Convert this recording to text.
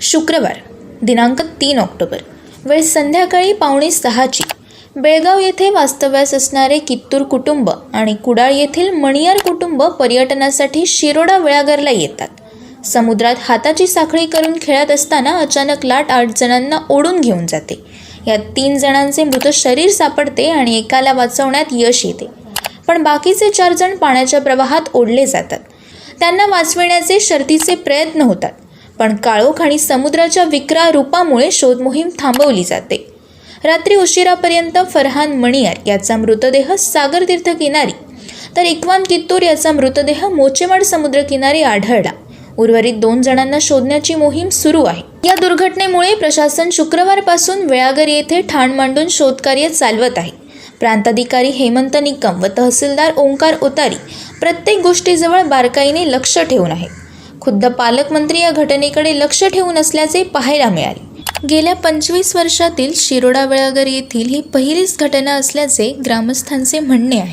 शुक्रवार दिनांक तीन ऑक्टोबर. वेळ संध्याकाळी पावणे सहाची. बेळगाव येथे वास्तव्यास असणारे कित्तूर कुटुंब आणि कुडाळ येथील मणियार कुटुंब पर्यटनासाठी शिरोडा वेळागरला येतात. समुद्रात हाताची साखळी करून खेळत असताना अचानक लाट आठ जणांना ओढून घेऊन जाते. यात तीन जणांचे मृत शरीर सापडते आणि एकाला वाचवण्यात यश येते. पण बाकीचे चार जण पाण्याच्या प्रवाहात ओढले जातात. त्यांना वाचविण्याचे शर्तीचे प्रयत्न होतात. पण काळोख आणि समुद्राच्या विक्रा रूपामुळे शोधमोहीम थांबवली जाते. रात्री उशिरापर्यंत फरहान मणियार याचा मृतदेह सागर किनारी तर इक्वान कित्तूर याचा मृतदेह मोचेमाड समुद्रकिनारी आढळला. उर्वरित दोन जणांना शोधण्याची मोहीम सुरू आहे. या दुर्घटनेमुळे प्रशासन शुक्रवारपासून वेळागर येथे ठाण मांडून शोधकार्य चालवत आहे. प्रांताधिकारी हेमंत निकम व तहसीलदार ओंकार उतारी प्रत्येक गोष्टीजवळ बारकाईने लक्ष ठेवून आहे खुद्द पालकमंत्री या घटनेकडे लक्ष ठेवून असल्याचे पाहायला मिळाले. गेल्या पंचवीस वर्षातील शिरोडा वेळागर येथील ही पहिलीच घटना असल्याचे ग्रामस्थांचे म्हणणे आहे.